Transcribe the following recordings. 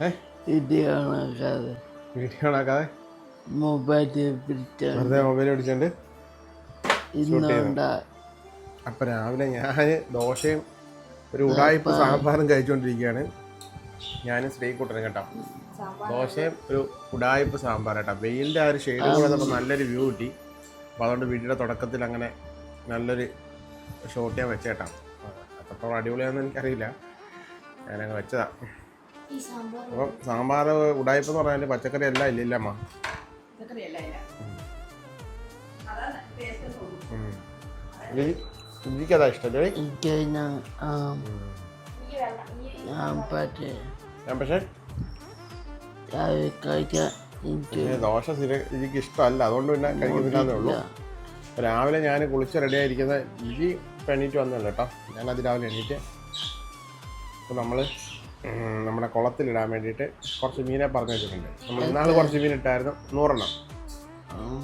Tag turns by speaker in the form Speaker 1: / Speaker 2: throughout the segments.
Speaker 1: ഏ?
Speaker 2: വീഡിയോ കാണാതെ
Speaker 1: video
Speaker 2: mobile
Speaker 1: വെറുതെ മൊബൈൽ പിടിച്ചോണ്ട് അപ്പൊ രാവിലെ ഞാൻ ദോശയും ഒരു ഉടായ്പ സാമ്പാറും കഴിച്ചുകൊണ്ടിരിക്കുകയാണ് ഞാനും ശ്രീകുട്ടനും കേട്ടോ. ദോശയും ഒരു ഉടായ്പ സാമ്പാർ കേട്ടോ. വെയിലിന്റെ ആ ഒരു ഷെയ്ഡ് കൂടെ നമുക്ക് നല്ലൊരു വ്യൂ കിട്ടി. അപ്പോൾ അതുകൊണ്ട് വീടിന്റെ തുടക്കത്തിൽ അങ്ങനെ നല്ലൊരു ഷോട്ട് ഞാൻ വെച്ചേട്ടാ. അത്രത്തോളം അടിപൊളിയാണെന്ന് എനിക്കറിയില്ല. ഞാനങ്ങ് വെച്ചതാ. അപ്പം സാമ്പാർ ഉടായ്പ എന്ന് പറഞ്ഞാൽ പച്ചക്കറി എല്ലാം ഇല്ലില്ല അമ്മ. ഉം. രുചി- രുചിക്കതാ ഇഷ്ടം രുചി?
Speaker 2: എനിക്ക് ഞാൻ
Speaker 1: പക്ഷേ ദോശ ഇതിക്ക് രുചിക്ക് ഇഷ്ടമല്ല. അതുകൊണ്ട് പിന്നെ കഴിക്കുന്നില്ലാന്നേ ഉള്ളൂ. രാവിലെ ഞാൻ കുളിച്ച് റെഡി ആയിരിക്കുന്ന ഇതി പെണ്ണിട്ട് എണീറ്റ് വന്നല്ലോ കേട്ടോ ഞാൻ അത് രാവിലെ എണീറ്റ് അപ്പോൾ നമ്മൾ നമ്മുടെ കുളത്തിലിടാൻ വേണ്ടിയിട്ട് കുറച്ച് മീനെ പറഞ്ഞു വെച്ചിട്ടുണ്ട്. നമ്മൾ ഇന്നാൾ കുറച്ച് മീൻ ഇട്ടായിരുന്നു നൂറെണ്ണം.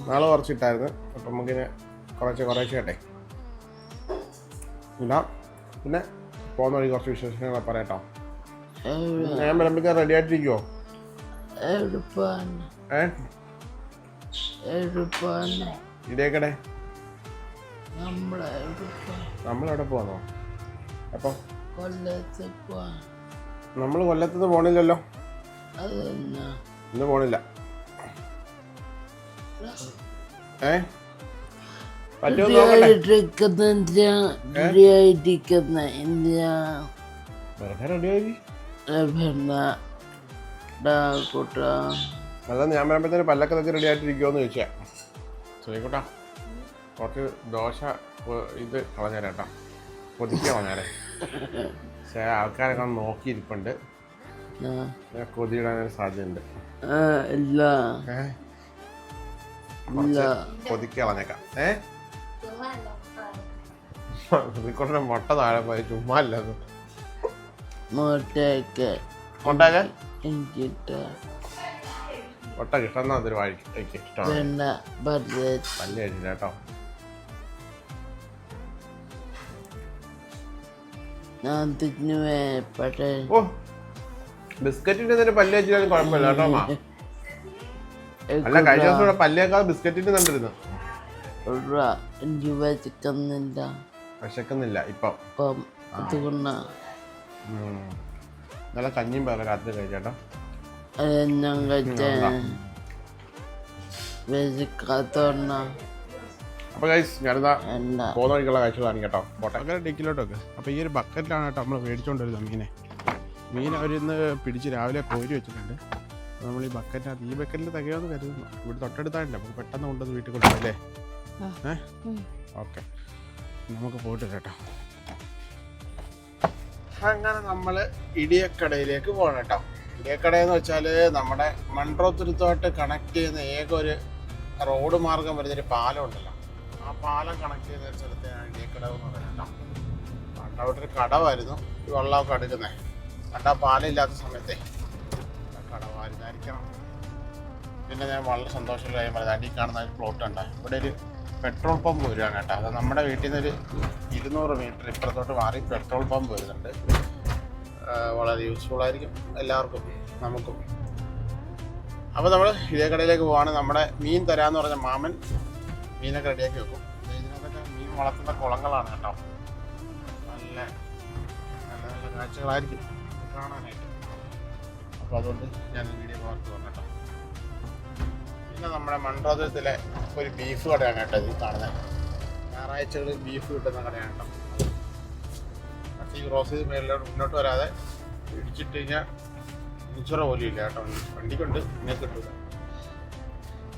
Speaker 1: നാളെ കുറച്ച് ഇട്ടായിരുന്നു അപ്പം നമുക്കിന് കുറച്ച് കുറേശ്ശെ കേട്ടെ ഇടാം. പിന്നെ പോകുന്ന വഴി കുറച്ച് വിശേഷങ്ങളെ പറയട്ടോ. ഞാൻ വിളമ്പിക്കാൻ റെഡി ആയിട്ടിരിക്കുമോ
Speaker 2: എളുപ്പം
Speaker 1: നമ്മളെവിടെ പോകാന്നോ അപ്പം
Speaker 2: കൊല്ലത്ത്
Speaker 1: നമ്മൾ കൊല്ലത്തുനിന്ന് പോണില്ലല്ലോ.
Speaker 2: അതെന്നാ?
Speaker 1: ഇന്ന് പോണില്ല. ഏ? അല്ല ഞാൻ പറയുമ്പോഴത്തേന് പല്ലൊക്കെ തന്നെ റെഡി ആയിട്ടിരിക്കുമോന്ന് ചോദിച്ചാ. ശ്രീകുട്ടാ കുറച്ച് ദോശ ഇത് കളഞ്ഞേരാട്ടോ കൊതിക്കുക കളഞ്ഞേരെ പക്ഷേ ആൾക്കാരൊക്കെ നോക്കിയിരിപ്പുണ്ട്. കൊതിയിടാൻ സാധ്യതയുണ്ട്.
Speaker 2: ഇല്ല.
Speaker 1: ഏ? കളഞ്ഞേക്കാം മുട്ട താഴെ പോയി. ചുമ്മാ അല്ലത് മുട്ട കിട്ടുന്ന അതൊരു വഴി ഇഷ്ടമാണ്. പല്ല് കഴിച്ചില്ല കേട്ടോ.
Speaker 2: തിന്നു
Speaker 1: ഓ ബിസ്ക്കറ്റിന്റെ തന്നെ പല്ല് കഴിച്ചാലും കുഴപ്പമില്ല കേട്ടോ അമ്മ അല്ല കഴിഞ്ഞ ദിവസം ഇവിടെ പല്ലേക്കാൾ ബിസ്ക്കറ്റിന്റെ കണ്ടിരുന്നു
Speaker 2: എനിക്ക് വെച്ചിക്കുന്നില്ല
Speaker 1: വിശക്കുന്നില്ല ഇപ്പം.
Speaker 2: അപ്പം അതുകൊണ്ടാ.
Speaker 1: നല്ല കഞ്ഞിയും പേരെ രാത്രി കഴിച്ചേട്ടോ
Speaker 2: ഞാൻ കഴിച്ച? വെച്ചിക്കാത്തോണ്ട
Speaker 1: അപ്പൊ ഗൈസ് ഞാനിതാ പോകുന്ന വഴിക്കുള്ള കാഴ്ചകളാണ് കേട്ടോ പോട്ടെ. അങ്ങനെ ഡിക്കിലോട്ടൊക്കെ. അപ്പോൾ ഈ ഒരു ബക്കറ്റിലാണ് കേട്ടോ നമ്മൾ മേടിച്ചോണ്ടിരുന്നത് മീനെ മീൻ അവരിന്ന് പിടിച്ച് രാവിലെ കോരി വെച്ചിട്ടുണ്ട്. നമ്മൾ ഈ ബക്കറ്റിനകത്ത് ഈ ബക്കറ്റിൽ തികയാന്ന് കരുതുന്നു. ഇവിടെ തൊട്ടടുത്തായിട്ടുണ്ട് നമുക്ക് പെട്ടെന്ന് കൊണ്ടുവന്ന് വീട്ടിൽ കൊണ്ടുപോകാം അല്ലേ? ഏഹ് ഓക്കെ. നമുക്ക് പോയിട്ട് കേട്ടോ. അങ്ങനെ നമ്മൾ ഇടിയക്കടയിലേക്ക് പോകണം കേട്ടോ. ഇടിയക്കട എന്ന് വെച്ചാൽ നമ്മുടെ മൺട്രോ തുരുത്തോട്ട് കണക്ട് ചെയ്യുന്ന ഏക ഒരു റോഡ് മാർഗം വരുന്നൊരു പാലം ഉണ്ടല്ലോ. ആ പാലം കണക്ട് ചെയ്ത സ്ഥലത്തെ സ്ഥലത്തെയാണ് ഇടിയക്കടവ് എന്ന് പറയുന്നത് പണ്ട് അവിടെ ഒരു കടവായിരുന്നു. ഈ വെള്ളമൊക്കെ എടുക്കുന്നത് പണ്ട് ആ സമയത്തെ കടവായിരുന്നായിരിക്കണം. പിന്നെ ഞാൻ വളരെ സന്തോഷമുള്ള കാര്യം പറയുന്നത് അടി കാണുന്ന ഒരു പ്ലോട്ട് ഉണ്ട് ഇവിടെ ഒരു പെട്രോൾ പമ്പ് വരികയാണ് കേട്ടോ. അത് നമ്മുടെ വീട്ടിൽ നിന്ന് ഒരു ഇരുന്നൂറ് മീറ്റർ ഇപ്പുറത്തോട്ട് മാറി പെട്രോൾ പമ്പ് വരുന്നുണ്ട്. വളരെ യൂസ്ഫുൾ ആയിരിക്കും എല്ലാവർക്കും നമുക്കും. അപ്പോൾ നമ്മൾ ഇതേ കടയിലേക്ക് പോവാണ്. നമ്മുടെ മീൻ തരാമെന്ന് പറഞ്ഞ മാമൻ മീനൊക്കെ റെഡിയാക്കി വെക്കും. മീൻ വളർത്തുന്ന കുളങ്ങളാണ് കേട്ടോ. നല്ല നല്ല നല്ല കാഴ്ചകളായിരിക്കും. കാണാനായിട്ട്. അപ്പോൾ അതുകൊണ്ട് ഞാൻ വീഡിയോ പകർത്തി വന്നിട്ടോ പിന്നെ നമ്മുടെ മൺറോദത്തിലെ ഒരു ബീഫ് കടയാണ് കേട്ടോ ഇത് കാണുന്നത്. ഞായറാഴ്ചകളിൽ ബീഫ് കിട്ടുന്ന കടയാണ് കേട്ടോ. ഈ ക്രോസ് ചെയ്ത് മേളിലോട്ട് മുന്നോട്ട് വരാതെ ഇടിച്ചിട്ട് കഴിഞ്ഞാൽ ഇൻഷുറ പോലും ഇല്ല കേട്ടോ. വണ്ടി വണ്ടിക്കുണ്ട് നിങ്ങൾക്ക് കിട്ടില്ല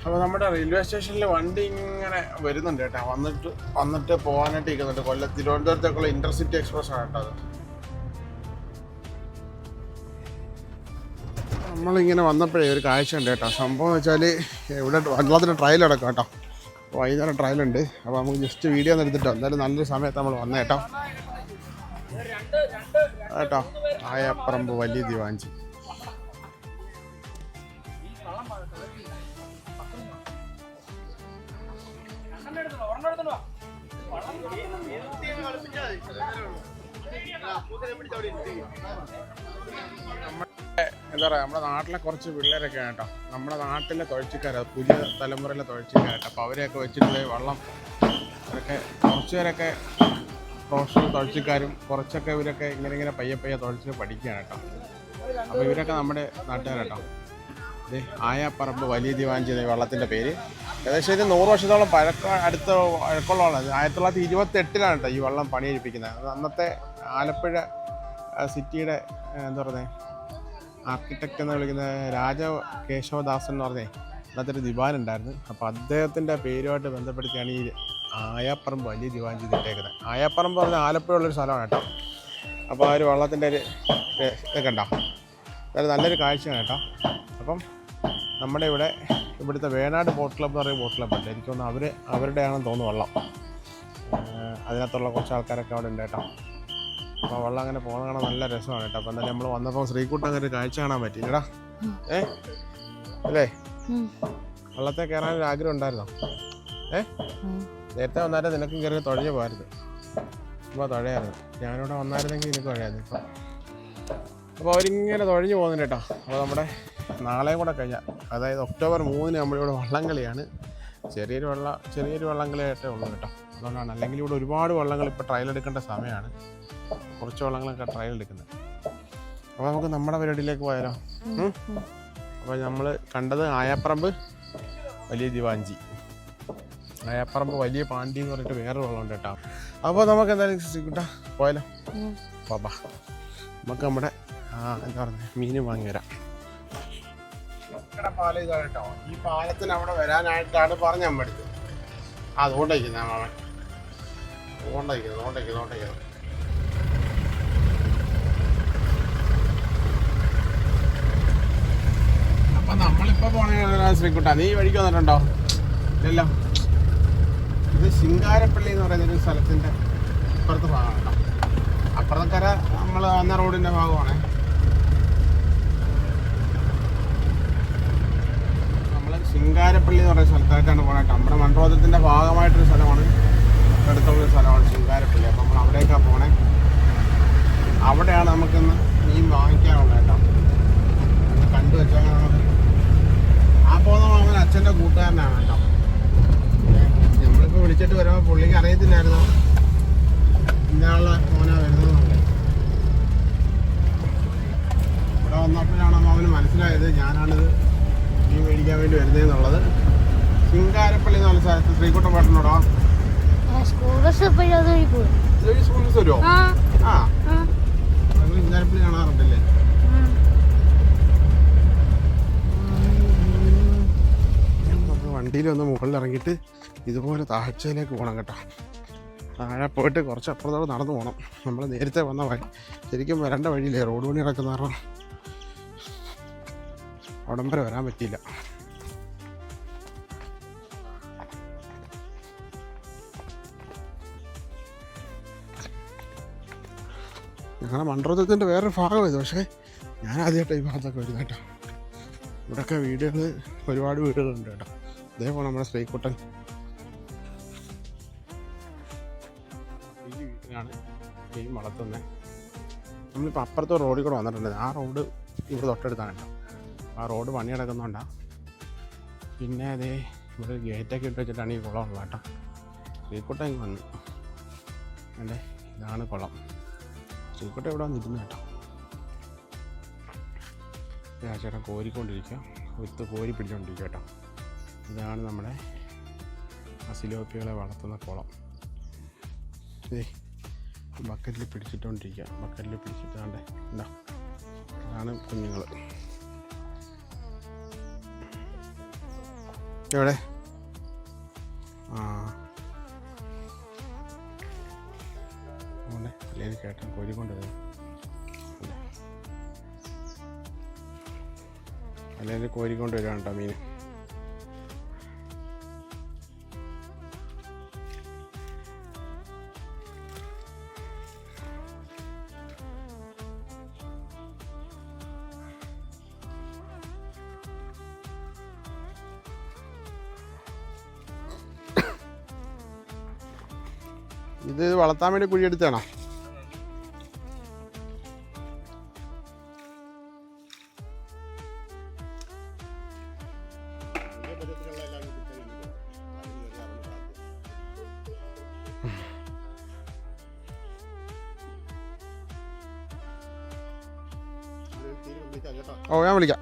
Speaker 1: അപ്പോൾ നമ്മുടെ റെയിൽവേ സ്റ്റേഷനിൽ വണ്ടി ഇങ്ങനെ വരുന്നുണ്ട് കേട്ടോ. വന്നിട്ട് വന്നിട്ട് പോകാനായിട്ട് ഇരിക്കുന്നുണ്ട്. കൊല്ലം തിരുവനന്തപുരത്തേക്കുള്ള ഇന്റർസിറ്റി എക്സ്പ്രസ് ആണ് കേട്ടോ അത്. നമ്മളിങ്ങനെ വന്നപ്പോഴേ ഒരു കാഴ്ച ഉണ്ട് കേട്ടോ. സംഭവം വെച്ചാൽ ഇവിടെ വള്ളത്തിന്റെ ട്രയൽ അടക്കം കേട്ടോ. വൈകുന്നേരം ട്രയൽ ഉണ്ട്. അപ്പോൾ നമുക്ക് ജസ്റ്റ് വീഡിയോ ഒന്ന് എടുത്തിട്ടോ. എന്തായാലും നല്ലൊരു സമയത്ത് നമ്മൾ വന്നേട്ടോ കേട്ടോ. ആയപ്പറമ്പ് വലിയ ദിവാഞ്ചി എന്താ പറയുക നമ്മുടെ നാട്ടിലെ കുറച്ച് പിള്ളേരൊക്കെ കേട്ടോ നമ്മുടെ നാട്ടിലെ തുഴച്ചിക്കാരാ പുതിയ തലമുറയിലെ തുഴച്ചിക്കാരട്ടോ അപ്പോൾ അവരെയൊക്കെ വെച്ചിട്ട് വള്ളം അവരൊക്കെ കുറച്ച് പേരൊക്കെ പ്രൊഫഷണൽ തുഴച്ചിക്കാരും കുറച്ചൊക്കെ ഇവരൊക്കെ ഇങ്ങനെ ഇങ്ങനെ പയ്യെ പയ്യെ തുഴച്ച് പഠിക്കുകയാണ് കേട്ടോ. അപ്പോൾ ഇവരൊക്കെ നമ്മുടെ നാട്ടുകാരട്ടോ. ഇത് പറമ്പ് വലിയ ദിവാഞ്ചി വള്ളത്തിന്റെ പേര്. ഏകദേശം ഇത് നൂറ് വർഷത്തോളം പഴക്ക അടുത്ത പഴക്കമുള്ളതാണ്. ആയിരത്തി തൊള്ളായിരത്തി ഇരുപത്തി എട്ടിലാണ് കേട്ടോ ഈ വള്ളം പണിയെടുപ്പിക്കുന്നത്. അത് അന്നത്തെ ആലപ്പുഴ സിറ്റിയുടെ എന്താ പറയുന്നത് ആർക്കിടെക്റ്റ് എന്ന് വിളിക്കുന്ന രാജ കേശവദാസൻ എന്ന് പറഞ്ഞേ അന്നത്തെ ഒരു ദിവാൻ ഉണ്ടായിരുന്നു. അപ്പോൾ അദ്ദേഹത്തിന്റെ പേരുമായിട്ട് ബന്ധപ്പെടുത്തിയാണ് ഈ ആയാപ്പറമ്പ് വലിയ ദിവാൻ ചെയ്തിട്ടേക്കുന്നത്. ആയാപ്പറമ്പ് പറഞ്ഞാൽ ആലപ്പുഴ ഉള്ളൊരു സ്ഥലമാണ് കേട്ടോ. അപ്പോൾ ആ ഒരു വള്ളത്തിന്റെ ഒരു ഇതൊക്കെ ഉണ്ടോ അതായത് നല്ലൊരു കാഴ്ചയാണ് കേട്ടോ. അപ്പം നമ്മുടെ ഇവിടെ ഇവിടുത്തെ വേണാട് ബോട്ട് ക്ലബ്ബ് എന്ന് പറയുന്ന ബോട്ട് ക്ലബ്ബുണ്ട് എനിക്ക് തോന്നുന്നു അവർ അവരുടെയാണെന്ന് തോന്നുന്നു വള്ളം. അതിനകത്തുള്ള കുറച്ച് ആൾക്കാരൊക്കെ അവിടെ ഉണ്ട് കേട്ടോ. അപ്പോൾ വള്ളം അങ്ങനെ പോകുന്ന കാണാൻ നല്ല രസമാണ് കേട്ടോ. അപ്പം എന്തായാലും നമ്മൾ വന്നപ്പോൾ ശ്രീകൂട്ടം അങ്ങനെ ഒരു കാഴ്ച കാണാൻ പറ്റിയില്ലടാ ഏ അല്ലേ? വള്ളത്തെ കയറാൻ ഒരു ആഗ്രഹം ഉണ്ടായിരുന്നോ? ഏ നേരത്തെ വന്നാലും നിനക്കും കയറി തുഴഞ്ഞു പോയിരുന്നു അപ്പോൾ തുഴയായിരുന്നു. ഞാനിവിടെ വന്നായിരുന്നെങ്കിൽ നിനക്ക് തുഴയായിരുന്നു ഇപ്പം. അപ്പോൾ അവരിങ്ങനെ തുഴഞ്ഞു പോകുന്നുണ്ട് കേട്ടോ. അപ്പോൾ നമ്മുടെ നാളെയും കൂടെ കഴിഞ്ഞാൽ അതായത് ഒക്ടോബർ മൂന്നിന് നമ്മളിവിടെ വള്ളംകളിയാണ് ചെറിയൊരു വള്ള ചെറിയൊരു വള്ളംകളിയായിട്ടേ ഉള്ളൂ കേട്ടോ. അതുകൊണ്ടാണ്. അല്ലെങ്കിൽ ഇവിടെ ഒരുപാട് വള്ളങ്ങൾ ഇപ്പോൾ ട്രയൽ എടുക്കേണ്ട സമയമാണ് കുറച്ച് വള്ളങ്ങളൊക്കെ ട്രയൽ എടുക്കുന്നത്. അപ്പോൾ നമുക്ക് നമ്മുടെ പരിപാടിയിലേക്ക് പോയാലോ? അപ്പോൾ നമ്മൾ കണ്ടത് ആയാപ്പറമ്പ് വലിയ ദിവാഞ്ചി ആയാപ്പറമ്പ് വലിയ പാണ്ടി എന്ന് പറഞ്ഞിട്ട് വേറെ വള്ളമുണ്ട് കേട്ടോ. അപ്പോൾ നമുക്ക് എന്തായാലും സൃഷ്ടിക്കട്ടോ പോയാലോ? ബാബാ നമുക്ക് നമ്മുടെ ആ എന്താ പറയുക മീൻ വാങ്ങി വരാം. പാലം ഇതാണ് കേട്ടോ ഈ പാലത്തിന് അവിടെ വരാനായിട്ടാണ് പറഞ്ഞ അമ്മ അടുത്ത് ആ അതുകൊണ്ടിരിക്കുന്നത് മാമൻ അതുകൊണ്ടിരിക്കുന്നത് അതുകൊണ്ടിരിക്കുന്നത് അതുകൊണ്ടിരിക്കുന്നത് അപ്പൊ നമ്മളിപ്പോ പോണ നീ വഴിക്ക് വന്നിട്ടുണ്ടോ? ഇല്ലല്ലോ. ഇത് ശിങ്കാരപ്പള്ളി എന്ന് പറയുന്ന ഒരു സ്ഥലത്തിന്റെ ഇപ്പുറത്തെ ഭാഗമാണ് കേട്ടോ അപ്പുറത്തക്കര നമ്മൾ വന്ന റോഡിന്റെ ഭാഗമാണ് നമ്മൾ ശിങ്കാരപ്പള്ളി എന്ന് പറയുന്ന സ്ഥലത്തായിട്ടാണ് പോകണത് നമ്മുടെ മണ്ഡലത്തിന്റെ ഭാഗമായിട്ടൊരു സ്ഥലമാണ്. അടുത്തുള്ളൊരു സ്ഥലമാണ് ശിങ്കാരപ്പള്ളി. അപ്പം നമ്മൾ അവിടേക്കാണ് പോണേ. അവിടെയാണ് നമുക്കിന്ന് മീൻ വാങ്ങിക്കാനുള്ളത് കേട്ടോ. കണ്ടു വെച്ചാൽ ആ പോകുന്ന മാമൻ അച്ഛന്റെ കൂട്ടുകാരനാണ് കേട്ടോ. നമ്മളിപ്പോൾ വിളിച്ചിട്ട് വരുമ്പോൾ പുള്ളിക്ക് അറിയത്തില്ലായിരുന്നു. ഇന്നാളെ മോനാ വരുന്നതെന്നുള്ളത്. ഇവിടെ വന്നപ്പോഴാണ് മാമന് മനസ്സിലായത്. ഞാനാണിത് മീൻ മേടിക്കാൻ വേണ്ടി വരുന്നതെന്നുള്ളത് ശിങ്കാരപ്പള്ളി എന്ന് പറഞ്ഞ സ്ഥലത്ത് ശ്രീകുട്ടം പാട്ടിനോടോ
Speaker 3: സ്കൂൾ ബസ് എപ്പോഴും അത് വഴി
Speaker 1: സ്കൂൾ ബസ് വരുമോ
Speaker 3: ആ
Speaker 1: ശിങ്കാരപ്പള്ളി കാണാറുണ്ടല്ലേ? വണ്ടിയിൽ ഒന്ന് മുകളിൽ ഇറങ്ങിയിട്ട് ഇതുപോലെ താഴ്ചയിലേക്ക് പോകണം കേട്ടോ. താഴെ പോയിട്ട് കുറച്ച് അപ്പുറത്തോടെ നടന്നു പോകണം. നമ്മൾ നേരത്തെ വന്ന വഴി. ശരിക്കും വരേണ്ട വഴിയില്ലേ? റോഡ് പണി ഇറക്കുന്ന കാരണം വരെ വരാൻ പറ്റിയില്ല. ഞങ്ങളുടെ മണ്ഡലത്തിന്റെ വേറൊരു ഭാഗം ഇത് പക്ഷേ ഞാൻ ആദ്യമായിട്ട് ഈ ഭാഗത്തൊക്കെ വരുന്നത് കേട്ടോ. ഇവിടെയൊക്കെ വീടുകൾ ഒരുപാട് വീടുകളുണ്ട് കേട്ടോ. ഇതേപോലെ നമ്മുടെ ശ്രീക്കുട്ടൻ ഈ വീട്ടിലാണ് മീൻ വളർത്തുന്നത് നമ്മളിപ്പോൾ അപ്പുറത്തെ റോഡിൽ കൂടെ വന്നിട്ടുണ്ട്. ആ റോഡ് ഇവിടെ തൊട്ടടുത്താണ് കേട്ടോ. ആ റോഡ് പണി കിടക്കുന്നുണ്ടാ പിന്നെ അതേ ഇവിടെ ഗേറ്റൊക്കെ ഇട്ട് വെച്ചിട്ടാണ് ഈ കുളം ഉള്ളത് കേട്ടോ. ശ്രീക്കുട്ടം ഇങ്ങ് വന്നു. അല്ലേ? ഇതാണ് കുളം. ശ്രീക്കുട്ടം ഇവിടെ വന്നിരുന്നു കേട്ടോ. ചേട്ടൻ കോരിക്കൊണ്ടിരിക്കുക. വിത്ത് കോരി പിടിച്ചുകൊണ്ടിരിക്കുക കേട്ടോ. ഇതാണ് നമ്മുടെ അസിലോപ്പികളെ വളർത്തുന്ന കുളം. ബക്കറ്റിൽ പിടിച്ചിട്ടുകൊണ്ടിരിക്കുക ബക്കറ്റിൽ പിടിച്ചിട്ടാണ്ട് ഇതാണ് കുഞ്ഞുങ്ങൾ എവിടെ? ആ. മോനെ അല്ലെങ്കിൽ ചേട്ടൻ കോരിക്കൊണ്ട് അല്ലെങ്കിൽ കോരിക്കൊണ്ട് വരാം കേട്ടോ മീൻ. വളർത്താൻ വേണ്ടി കുഴിയെടുത്താണോ ഓ ഞാൻ വിളിക്കാം.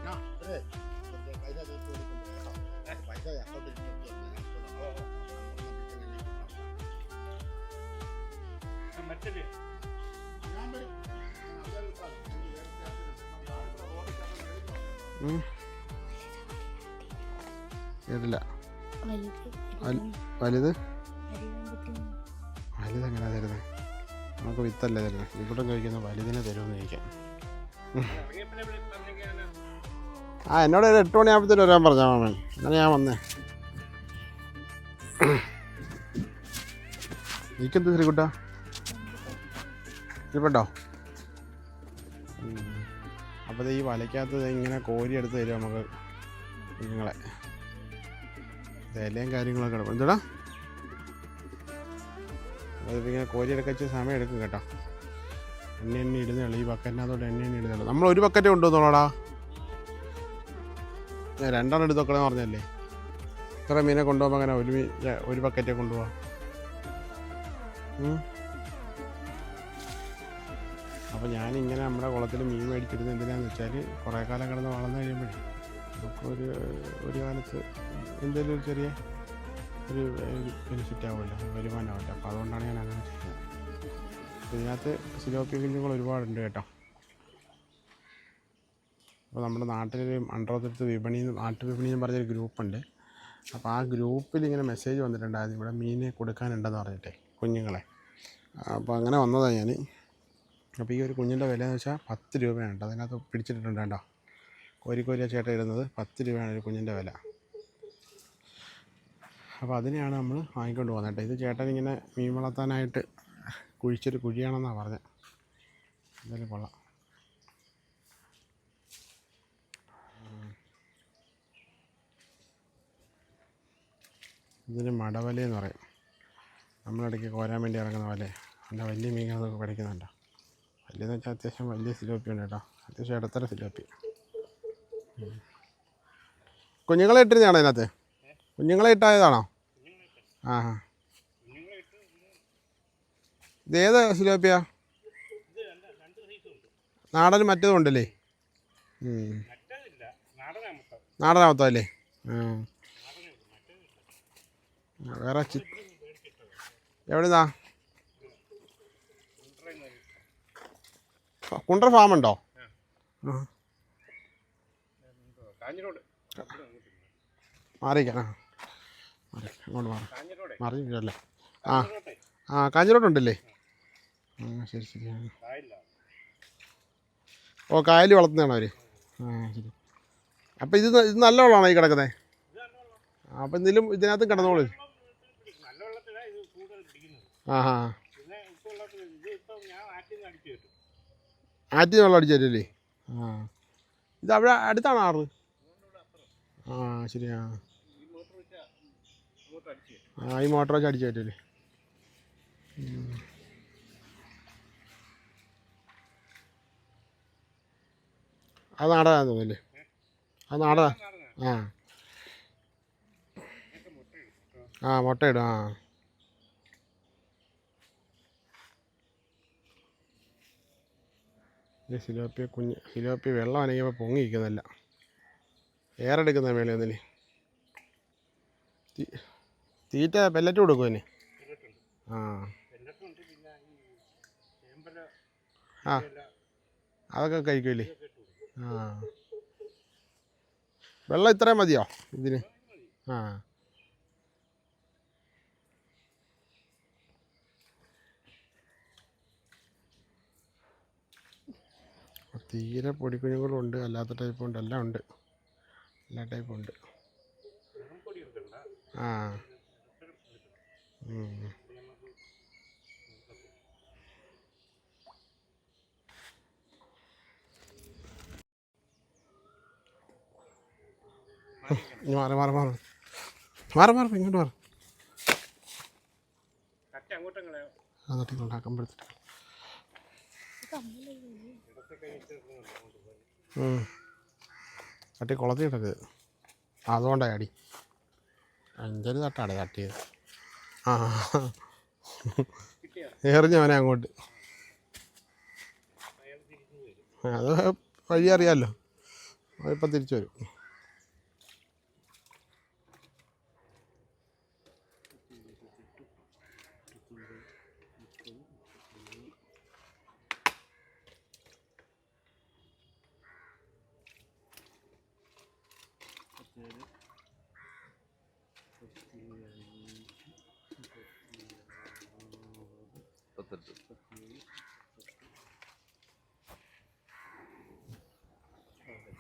Speaker 1: ഇവിടെ കഴിക്കുന്ന വലുതിനെ തരുമെന്ന് ചോദിക്കാം. ആ എന്നോട് ഒരു എട്ട് മണിയാകുമ്പോഴത്തേന് വരാൻ പറഞ്ഞാൽ മാമൻ അങ്ങനെ ഞാൻ വന്നേ. നീക്കെന്ത് ശ്രീകുട്ട? ഇരിപ്പുണ്ടോ? അപ്പോൾ ഈ വലയ്ക്കകത്ത് ഇങ്ങനെ കോരി എടുത്ത് തരും നമുക്ക് നിങ്ങളെ ഇലയും കാര്യങ്ങളൊക്കെ എടുക്കും. എന്തുടാ? അതിപ്പോൾ ഇങ്ങനെ കോരി എടുക്കാൻ സമയം എടുക്കും കേട്ടോ. എണ്ണ എണ്ണ ഇടുന്നുള്ളൂ ഈ ബക്കറ്റിനകത്തോട്ട് എണ്ണ എണ്ണ ഇടുന്നുള്ളൂ നമ്മൾ ഒരു ബക്കറ്റേ കൊണ്ടുവന്നോളാടാ ഞാൻ രണ്ടെണ്ണം എടുത്ത് വെക്കണമെന്ന് പറഞ്ഞല്ലേ? ഇത്ര മീനെ കൊണ്ടുപോകുമ്പോൾ അങ്ങനെ ഒരു മീൻ ഒരു ബക്കറ്റേ കൊണ്ടുപോവാം. അപ്പോൾ ഞാനിങ്ങനെ നമ്മുടെ കുളത്തിൽ മീൻ മേടിച്ചിരുന്നത് എന്തിനാന്ന് വെച്ചാൽ കുറേ കാലം കിടന്ന് വളർന്നു കഴിയുമ്പോഴേ. നമുക്ക് ഒരു ഒരു കാലത്ത് എന്തെങ്കിലും ഒരു ചെറിയ ഒരു ബെനിഫിറ്റ് ആവുമല്ലോ വരുമാനമാവില്ല അപ്പോൾ അതുകൊണ്ടാണ് ഞാൻ അങ്ങനെ ചെയ്യുന്നത് ഇതിനകത്ത് സിലോപ്പി കുഞ്ഞുങ്ങൾ ഒരുപാടുണ്ട് കേട്ടോ. അപ്പോൾ നമ്മുടെ നാട്ടിലൊരു അണ്ടറോത്തിരുത്ത് വിപണി എന്ന് നാട്ടുവിപണി എന്ന് പറഞ്ഞൊരു ഗ്രൂപ്പുണ്ട്. അപ്പോൾ ആ ഗ്രൂപ്പിൽ ഇങ്ങനെ മെസ്സേജ് വന്നിട്ടുണ്ടായിരുന്നു ഇവിടെ മീനെ കൊടുക്കാനുണ്ടെന്ന് പറഞ്ഞിട്ടേ കുഞ്ഞുങ്ങളെ. അപ്പോൾ അങ്ങനെ വന്നതാണ് ഞാൻ. അപ്പോൾ ഈ ഒരു കുഞ്ഞിന്റെ വില എന്ന് വെച്ചാൽ പത്ത് രൂപയാണ് കേട്ടോ. അതിനകത്ത് പിടിച്ചിട്ടുണ്ട് കേട്ടോ. കോരി കോരിയ ചേട്ടൻ ഇടുന്നത് പത്ത് രൂപയാണ് ഒരു കുഞ്ഞിന്റെ വില. അപ്പോൾ അതിനെയാണ് നമ്മൾ വാങ്ങിക്കൊണ്ട് പോകുന്നത് കേട്ടോ. ഇത് ചേട്ടൻ ഇങ്ങനെ മീൻ വളർത്താനായിട്ട് കുഴിച്ചൊരു കുഴിയാണെന്നാണ് പറഞ്ഞത് എന്തായാലും കൊള്ളാം. ഇതിന് മടവല എന്ന് പറയും. നമ്മളിടയ്ക്ക് കോരാൻ വേണ്ടി ഇറങ്ങുന്ന വല നല്ല വലിയ മീനുകളൊക്കെ പഠിക്കുന്നുണ്ടോ വലിയെന്ന് വെച്ചാൽ അത്യാവശ്യം വലിയ സിലോപ്പി ഉണ്ട് കേട്ടോ. അത്യാവശ്യം ഇടത്തര സിലോപ്പി. കുഞ്ഞുങ്ങളെ ഇട്ടിരുന്നതാണോ ഇതിനകത്ത്? കുഞ്ഞുങ്ങളെ ഇട്ടായതാണോ? ആ ആ ഇതേത് സിലോപ്പിയാ? നാടൻ മറ്റേതും ഉണ്ടല്ലേ? നാടനാമത്തല്ലേ വേറെ ചി എവിടുന്നാ? കുണ്ടർ ഫാം ഉണ്ടോ? ആ. മാറി മാറി. മാറി ആ. ആ കാഞ്ഞിരോട്ടുണ്ടല്ലേ ആ ശരി ശരി. ആ. ഓ കായൽ വളർത്തുന്നതാണോ അവർ ആ ശരി. അപ്പോൾ ഇത് ഇത് നല്ല വെള്ളമാണോ ഈ കിടക്കുന്നത് അപ്പം എന്തെങ്കിലും ഇതിനകത്തും കിടന്നോളൂ. ആ ഹാ ആറ്റിൽ വെള്ളം അടിച്ചു തരുമല്ലേ ആ. ഇത് അവിടെ അടുത്താണ് ആറ്? ആ ശരി ആ. ആ ഈ മോട്ടർ വെച്ച് അടിച്ചു തരുമല്ലേ അത് നാടനാന്ന് തോന്നുന്നല്ലേ അത് നാടനാ? ആ. ആ മുട്ടയിടും ആ. ഇത് സിലോപ്പിയ കുഞ്ഞ് സിലോപ്പിയ വെള്ളം അനങ്ങിയപ്പോൾ പൊങ്ങി നിൽക്കുന്നില്ല ഏറെടുക്കുന്ന മേലെ ഒന്നിന് തീ- തീറ്റ പെല്ലറ്റ് കൊടുക്കും അതിന് ആ. ആ. അതൊക്കെ കഴിക്കുമല്ലേ ആ. വെള്ളം ഇത്രയും മതിയോ ഇതിന്? ആ. തീരെ പൊടിക്കുഞ്ഞുങ്ങളും ഉണ്ട് അല്ലാത്ത ടൈപ്പ് ഉണ്ട്. എല്ലാം ഉണ്ട്. എല്ലാ ടൈപ്പും ഉണ്ട്. ആ. ഇനി മാറി മാറി മാറി. മാറി മാറി ഇങ്ങോട്ട് മാറി. ആ തട്ടിക്കൊണ്ടാക്കുമ്പോഴത്തേക്ക് തട്ടി കുളത്തി കിടക്ക് അതുകൊണ്ടാണ് അടി. അഞ്ചൊരു തട്ടാണ് തട്ടിയത്. ആ. എറിഞ്ഞവനെ അങ്ങോട്ട്. അത് വഴി അറിയാമല്ലോ ഇപ്പം തിരിച്ചു വരും.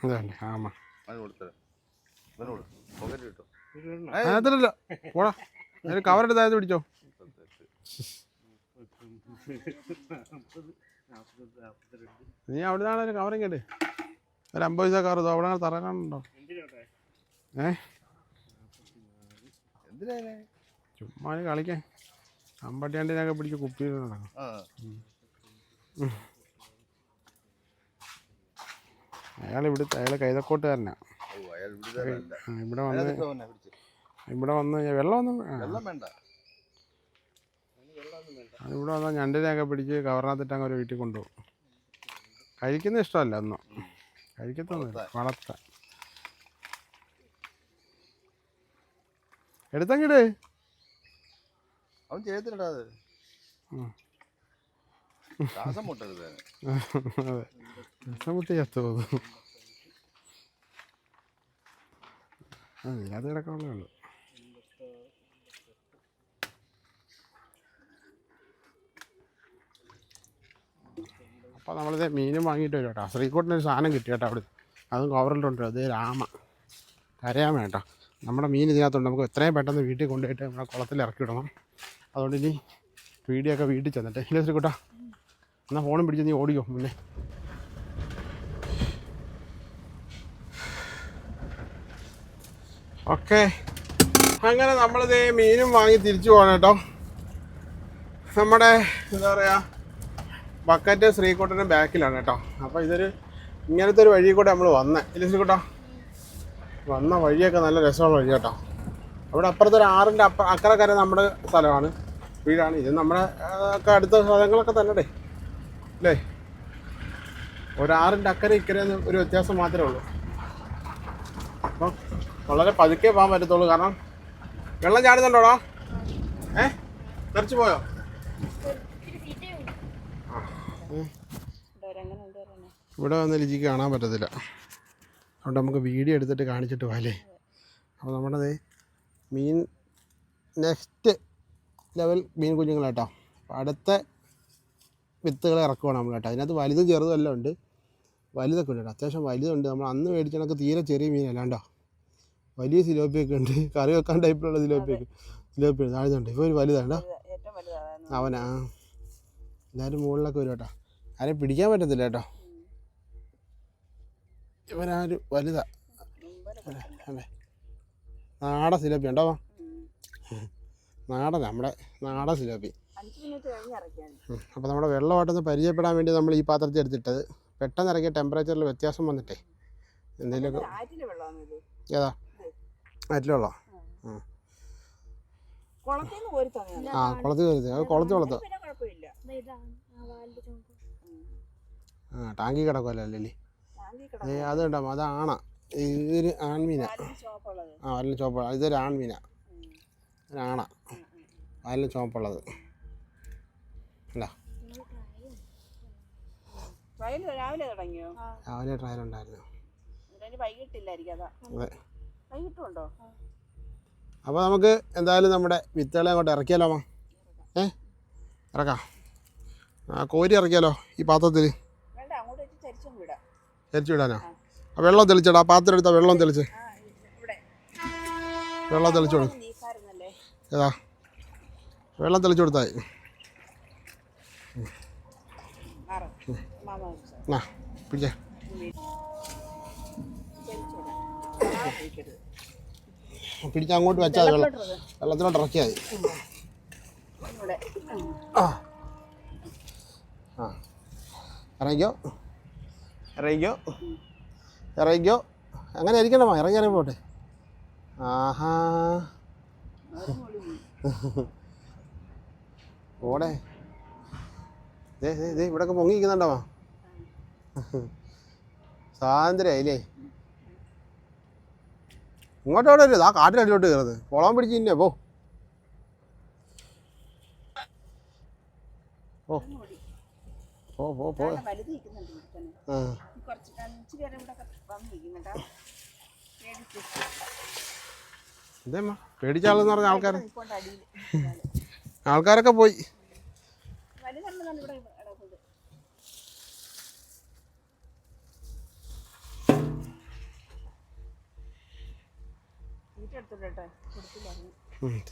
Speaker 1: അതല്ലേ ആമാ. പോടാ. അതിന് കവറെടുത്ത് അതിന് പിടിച്ചോ. നീ അവിടെ നിന്നാണ് കവറും കേട്ട് ഒരു അമ്പത് പൈസ കവർ അവിടെ തറങ്ങാനുണ്ടോ ഏ? ചുമ്മാ കളിക്കാൻ. അമ്പട്ടിയാണ്ടിനൊക്കെ പിടിച്ച് കുപ്പി നടക്കും
Speaker 4: ആ
Speaker 1: അയാൾ ഇവിടെ അയാൾ കൈതക്കോട്ട്
Speaker 4: തന്നെ അയാൾ ഇവിടുത്തെ
Speaker 1: ആ, ഇവിടെ വന്ന് ഇവിടെ വന്ന് വെള്ളം ഒന്നും ആ,
Speaker 4: വെള്ളം വേണ്ട.
Speaker 1: അത് ഇവിടെ വന്നാൽ ഞണ്ടിനെയൊക്കെ പിടിച്ച് കവറിനകത്തിട്ട് അങ്ങ് ഒരു വീട്ടിൽ കൊണ്ടുപോകും. കഴിക്കുന്ന ഇഷ്ടമല്ല ഒന്നും. കഴിക്കത്തൊന്നുമില്ല വളർത്താൻ. എടുത്തങ്ങിട്
Speaker 4: അവൻ ചെയ്യത്തില്ലടാ അത്. ശ്വാസം മുട്ടരുത് അവന്.
Speaker 1: അതെ രസമുട്ടി ചത്തു പോകും ആ കിടക്കാനുള്ളേ നമ്മളിത് മീനും വാങ്ങിയിട്ട് വരും കേട്ടോ ശ്രീകോട്ടിനൊരു സാധനം കിട്ടി കേട്ടോ അവിടെ അതും കവറിലുണ്ട് അത് രാമ കരയാൻ വേണ്ട നമ്മുടെ മീൻ ഇതിനകത്തുണ്ട്. നമുക്ക് എത്രയും പെട്ടെന്ന് വീട്ടിൽ കൊണ്ടുപോയിട്ട് നമ്മുടെ കുളത്തിൽ ഇറക്കി വിടണം. അതുകൊണ്ട് ഇനി വീഡിയോ ഒക്കെ വീട്ടിൽ ചെന്നിട്ട്. ഇല്ല ശ്രീകുട്ടാ. എന്നാൽ ഫോണും പിടിച്ച് നീ ഓടിക്കോ മുന്നേ. ഓക്കെ. അങ്ങനെ നമ്മളിത് മീനും വാങ്ങി തിരിച്ചു പോകണം കേട്ടോ. നമ്മുടെ എന്താ പറയുക ബക്കറ്റ് ശ്രീകോട്ടന്റെ ബാക്കിലാണ് കേട്ടോ. അപ്പോൾ ഇതൊരു ഇങ്ങനത്തെ ഒരു വഴി കൂടെ നമ്മൾ വന്നേ. ഇല്ല ശ്രീകോട്ടോ? വന്ന വഴിയൊക്കെ നല്ല രസമുള്ള വഴി കേട്ടോ. അവിടെ അപ്പുറത്തെ ഒരു ആറിന്റെ അപ്പ അക്കരക്കര നമ്മുടെ സ്ഥലമാണ് വീടാണ്. ഇത് നമ്മുടെ ഒക്കെ അടുത്ത സ്ഥലങ്ങളൊക്കെ തന്നെ അല്ലേ ഒരാറിന്റെ അക്കരെ ഇക്കരെ ഒരു വ്യത്യാസം മാത്രമേ ഉള്ളൂ. അപ്പം വളരെ പതുക്കെ പോകാൻ പറ്റത്തുള്ളൂ. കാരണം വെള്ളം ചാടുന്നുണ്ടോടാ? ഏ? തെറിച്ച് പോയോ? ഇവിടെ വന്ന ലിജിക്ക് കാണാൻ പറ്റത്തില്ല. അതുകൊണ്ട് നമുക്ക് വീഡിയോ എടുത്തിട്ട് കാണിച്ചിട്ട് പോകാല്ലേ അപ്പോൾ നമ്മുടെ മീൻ നെക്സ്റ്റ് ലെവൽ മീൻ കുഞ്ഞുങ്ങളാട്ടോ. അപ്പോൾ അടുത്ത വിത്തുകൾ ഇറക്കുവാണ് നമ്മൾ കേട്ടോ. അതിനകത്ത് വലുതും ചെറുതും എല്ലാം ഉണ്ട്. വലുതൊക്കെ ഉണ്ട് കേട്ടോ. അത്യാവശ്യം വലുതുണ്ട്. നമ്മൾ അന്ന് മേടിച്ചണക്ക് തീരെ ചെറിയ മീനല്ലാണ്ടോ വലിയ സിലോപ്പിയൊക്കെ ഉണ്ട്. കറി വെക്കാൻ ടൈപ്പിലുള്ള സിലോപ്പിയൊക്കെ. സിലോപ്പി താഴ്ന്നുണ്ട് ഇപ്പോൾ ഒരു വലുതാണ്ടോ അവനാ. എല്ലാവരും മുകളിലൊക്കെ വരും കേട്ടോ. ആരെയും പിടിക്കാൻ പറ്റത്തില്ല കേട്ടോ. ഇവനാരും വലുതാ. അല്ലേ നാടൻ സിലോപ്പി ഉണ്ടോ? നാടൻ നമ്മുടെ നാടൻ സിലോപ്പി. അപ്പോൾ നമ്മുടെ വെള്ളമായിട്ടൊന്ന് പരിചയപ്പെടാൻ വേണ്ടി നമ്മൾ ഈ പാത്രത്തിൽ എടുത്തിട്ടത്. പെട്ടെന്ന് ഇറങ്ങിയ ടെമ്പറേച്ചറിൽ വ്യത്യാസം വന്നിട്ടേ. എന്തെങ്കിലുമൊക്കെ ഏതാ? ആറ്റിലുള്ള ആ. കുളത്തിൽ വരുന്നത് അത് കുളത്തിൽ വളർത്തോ
Speaker 5: പിന്നെ കുഴപ്പമില്ല.
Speaker 3: ആ
Speaker 1: ടാങ്കി കിടക്കുമല്ലോ അല്ലേ അത് ഉണ്ടാവും അത് ആണ. ഇതൊരു ആൺമീന. ആ വല്ല ചോപ്പുള്ള ഇതൊരു ആൺമീന. ആണ. വല്ല ചുവപ്പുള്ളത്
Speaker 5: വയൽ രാവിലെ തുടങ്ങിയോ?
Speaker 1: രാവിലെ ട്രയൽ ഉണ്ടായിരുന്നു.
Speaker 5: വൈകിട്ടില്ലായിരിക്കും അതാ.
Speaker 1: അതെ
Speaker 5: വൈകിട്ടുണ്ടോ?
Speaker 1: അപ്പോൾ നമുക്ക് എന്തായാലും നമ്മുടെ വിത്തുകളെ അങ്ങോട്ട് ഇറക്കിയാലോ അമ്മ? ഏ? ഇറക്കാം. ആ കോരി ഇറക്കിയാലോ ഈ പാത്രത്തിൽ
Speaker 5: വേണ്ട അങ്ങോട്ട് വെച്ച് ചരിച്ചും വിടാം.
Speaker 1: ചരിച്ചു വിടാനോ? ആ. വെള്ളം തെളിച്ചോടാ ആ പാത്രം എടുത്താൽ വെള്ളം തെളിച്ച്.
Speaker 5: ഇവിടെ.
Speaker 1: വെള്ളം തെളിച്ചു കൊടുക്കും ഏതാ? വെള്ളം തെളിച്ചു കൊടുത്താൽ
Speaker 5: മാറും മാമ
Speaker 1: പിടിച്ച പിടിച്ചേ അങ്ങോട്ട് വെച്ചാൽ വെള്ളം. വെള്ളത്തിലോട്ട് ഇറക്കിയാൽ മതി
Speaker 5: ഇവിടെ
Speaker 1: ആ ആ ഇറങ്ങിക്കോ ഇറങ്ങിക്കോ ഇറങ്ങിക്കോ അങ്ങനെ ഇരിക്കണമോ ഇറങ്ങി ഇറങ്ങി പോട്ടെ ആഹാ ഓടെ ഇവിടെയൊക്കെ പൊങ്ങിക്കുന്നുണ്ടോ സ്വാതന്ത്ര്യായില്ലേ ഇങ്ങോട്ട് അവിടെ വരും ആ കാട്ടിനടിയിലോട്ട് കയറുന്നത്. കുളം പിടിച്ച് തന്നെ പോ. ഓ ആ. എന്തേമ്മ? പേടിച്ചാളെന്ന് പറഞ്ഞ ആൾക്കാർ ആൾക്കാരൊക്കെ പോയി.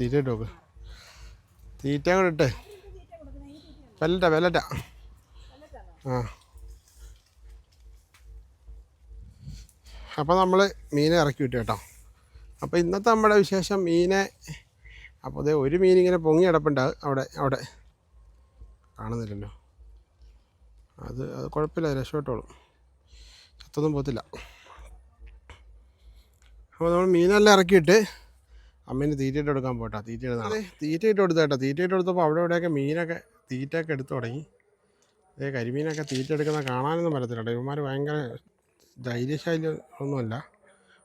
Speaker 6: തീറ്റ
Speaker 1: ഇട്ട് നോക്ക്. തീറ്റ കൂടെ ഇട്ട്. പെല്ലറ്റ പെല്ലറ്റ. ആ. അപ്പോൾ നമ്മൾ മീനെ ഇറക്കി വിട്ടു കേട്ടോ. അപ്പോൾ ഇന്നത്തെ നമ്മുടെ വിശേഷം മീനെ അപ്പോൾ അതേ ഒരു മീൻ ഇങ്ങനെ പൊങ്ങി കിടപ്പുണ്ട് അവിടെ അവിടെ. കാണുന്നില്ലല്ലോ. അത് അത് കുഴപ്പമില്ല രക്ഷപ്പെട്ടോളും. ചത്തൊന്നും പോകത്തില്ല. അപ്പോൾ നമ്മൾ മീനെല്ലാം ഇറക്കിയിട്ട് അമ്മേന് തീറ്റയിട്ട് കൊടുക്കാൻ പോട്ടാ തീറ്റ ഇടുന്നതാണ് തീറ്റ ഇട്ട് കേട്ടോ തീറ്റ ഇട്ട് കൊടുത്തപ്പോൾ അവിടെ ഇവിടെയൊക്കെ മീനൊക്കെ തീറ്റയൊക്കെ എടുത്തു തുടങ്ങി. അതേ കരിമീനൊക്കെ തീറ്റ എടുക്കുന്ന കാണാനൊന്നും പറ്റത്തില്ല ഇവന്മാർ ഭയങ്കര ധൈര്യശൈലി ഒന്നുമല്ല.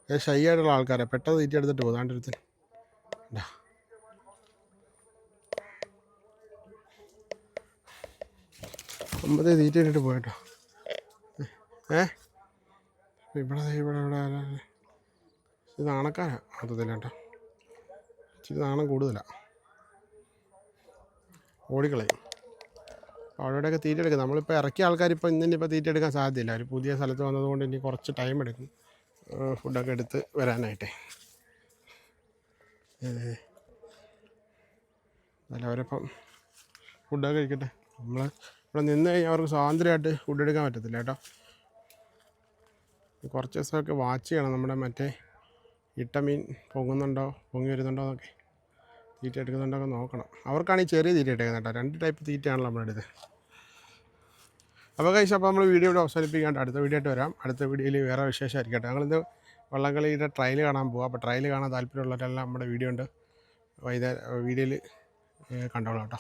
Speaker 1: ഷൈ ആയിട്ടുള്ള ആൾക്കാരെ. പെട്ടെന്ന് തീറ്റ എടുത്തിട്ട് പോകും ഉണ്ടാ ഇതാ. ഒമ്പതേ തീറ്റ ഇട്ടിട്ട് പോയിട്ടോ ഏ? ഇവിടെ ഇവിടെ ഇവിടെ? ഇത് നാണക്കാരാണ് മൊത്തത്തിൽ കേട്ടോ ഇച്ചിരി നാണം കൂടുതലാണ് ഓടിക്കളയും അവിടെയൊക്കെ തീറ്റ എടുക്കും. നമ്മളിപ്പോൾ ഇറക്കിയ ആൾക്കാർ ഇപ്പോൾ ഇന്നിനി ഇപ്പോൾ തീറ്റ എടുക്കാൻ സാധ്യതയില്ല. ഒരു പുതിയ സ്ഥലത്ത് വന്നതുകൊണ്ട് ഇനി കുറച്ച് ടൈം എടുക്കും. ഫുഡൊക്കെ എടുത്ത് വരാനായിട്ടേ. അല്ല അവരപ്പം ഫുഡൊക്കെ കഴിക്കട്ടെ. നമ്മൾ ഇവിടെ നിന്ന് കഴിഞ്ഞാൽ അവർക്ക് സ്വാതന്ത്ര്യമായിട്ട് ഫുഡ് എടുക്കാൻ പറ്റത്തില്ല കേട്ടോ. കുറച്ച് ദിവസമൊക്കെ വാച്ച് ചെയ്യണം നമ്മുടെ മറ്റേ ഇട്ട മീൻ പൊങ്ങുന്നുണ്ടോ പൊങ്ങി വരുന്നുണ്ടോ എന്നൊക്കെ തീറ്റ എടുക്കുന്നുണ്ടോ ഒക്കെ നോക്കണം. അവർക്കാണ് ഈ ചെറിയ തീറ്റ എടുക്കുന്നത് കേട്ടോ. രണ്ട് ടൈപ്പ് തീറ്റയാണല്ലോ നമ്മുടെ അടുത്ത്. അപ്പോൾ കഴിച്ച് അപ്പോൾ നമ്മൾ വീഡിയോ ഇവിടെ അവസാനിപ്പിക്കാണ്ട് അടുത്ത വീഡിയോ ആയിട്ട് വരാം. അടുത്ത വീഡിയോയിൽ വേറെ വിശേഷമായിരിക്കട്ടെ. ഞങ്ങളിത് വള്ളംകളിയുടെ ട്രയൽ കാണാൻ പോകാം അപ്പോൾ ട്രയൽ കാണാൻ താല്പര്യമുള്ളവരെല്ലാം നമ്മുടെ വീഡിയോ ഉണ്ട്. വൈകുന്നേരം വീഡിയോയിൽ കണ്ടോളാം കേട്ടോ.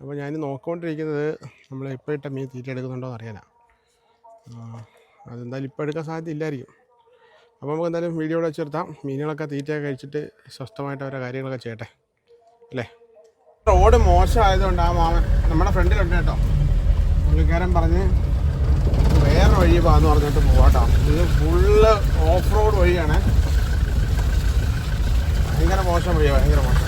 Speaker 1: അപ്പോൾ ഞാൻ നോക്കിക്കൊണ്ടിരിക്കുന്നത് നമ്മൾ ഇപ്പോൾ ഇട്ട മീൻ തീറ്റ എടുക്കുന്നുണ്ടോ എന്ന് അറിയാനാണ് അതെന്തായാലും ഇപ്പോൾ എടുക്കാൻ സാധ്യത ഇല്ലായിരിക്കും. അപ്പോൾ നമുക്ക് എന്തായാലും വീഡിയോ ഇവിടെ വെച്ചിർത്താം മീനുകളൊക്കെ തീറ്റയൊക്കെ കഴിച്ചിട്ട് സ്വസ്ഥമായിട്ട് അവരുടെ കാര്യങ്ങളൊക്കെ ചെയ്യട്ടെ. അല്ലേ? റോഡ് മോശമായതുകൊണ്ട് ആ മാമൻ നമ്മുടെ ഫ്രണ്ടിലുണ്ട് കേട്ടോ. പുള്ളിക്കാരൻ പറഞ്ഞ് വേറെ വഴി പോകാന്ന് പറഞ്ഞിട്ട് പോവാട്ടോ ഇത് ഫുള്ള് ഓഫ് റോഡ് വഴിയാണ്. ഭയങ്കര മോശം വഴിയാണ് ഭയങ്കര മോശം.